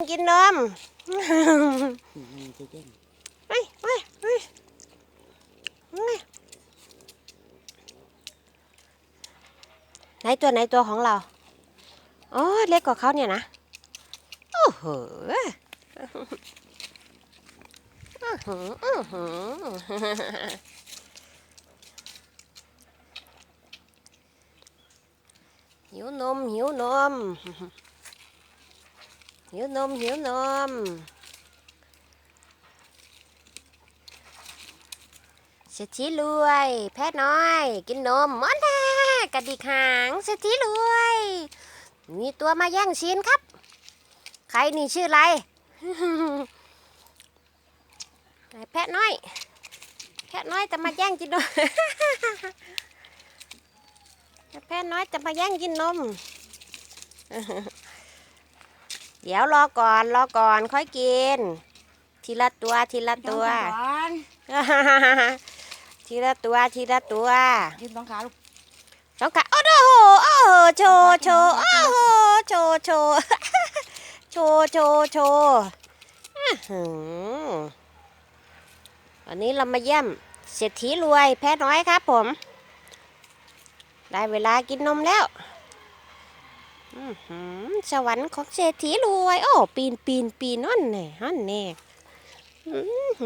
กินนมมันจะแย่งเฮ้ยเฮ้ยเฮ้ยเฮ้ยไหนตัวไหนตัวของเรา อ๋อ เล็กกว่าเขาเนี่ยนะ โอ้โหอื้อหืออื้อหือหิวนมหิวนม หิวนมหิวนม เศรษฐีรวย แพทย์น้อย กินนมมอนแน่กระดิกหางเศรษฐีรวย มีตัวมาแย่งชิ้นครับ ใครนี่ชื่ออะไรไหนแพะน้อย แพะน้อยจะมาแย่งกินนมแพะน้อยจะมาแย่งกินนม เดี๋ยวรอก่อนรอก่อนค่อยกิน ทีละตัวทีละตัวก่อนทีละตัวทีละตัวยืนสองขาลูกสองขาโอ้โหโอ้โหโชว์โชว์โอ้โหโชว์โชว์โชว์โชว์โชว์อื้อหือวันนี้เรามาเยี่ยมเศรษฐีรวยแพ้น้อยครับผม ได้เวลากินนมแล้วอื้อหือ สวรรค์ของเศรษฐีรวย โอ้ ปีนปีนปีนนั่นแน่นั่นแน่อื้อ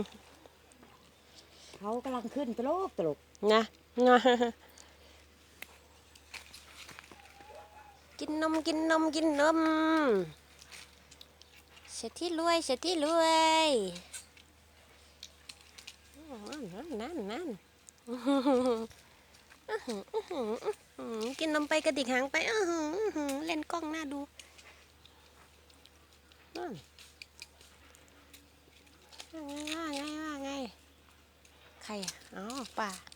เขากำลังขึ้นตลกตลกนะนะกินนมกินนมกินนมเศรษฐีรวยเศรษฐีรวยนั่นนั่นนั่นอื้อหืออื้อหืออื้อหืออื้อหือกินนมไปกระดิกหางไปอื้อหืออื้อหือ เล่นกล้องหน้าดูนั่นว่าไงว่าไงว่าไง ใครอะอ๋อป้า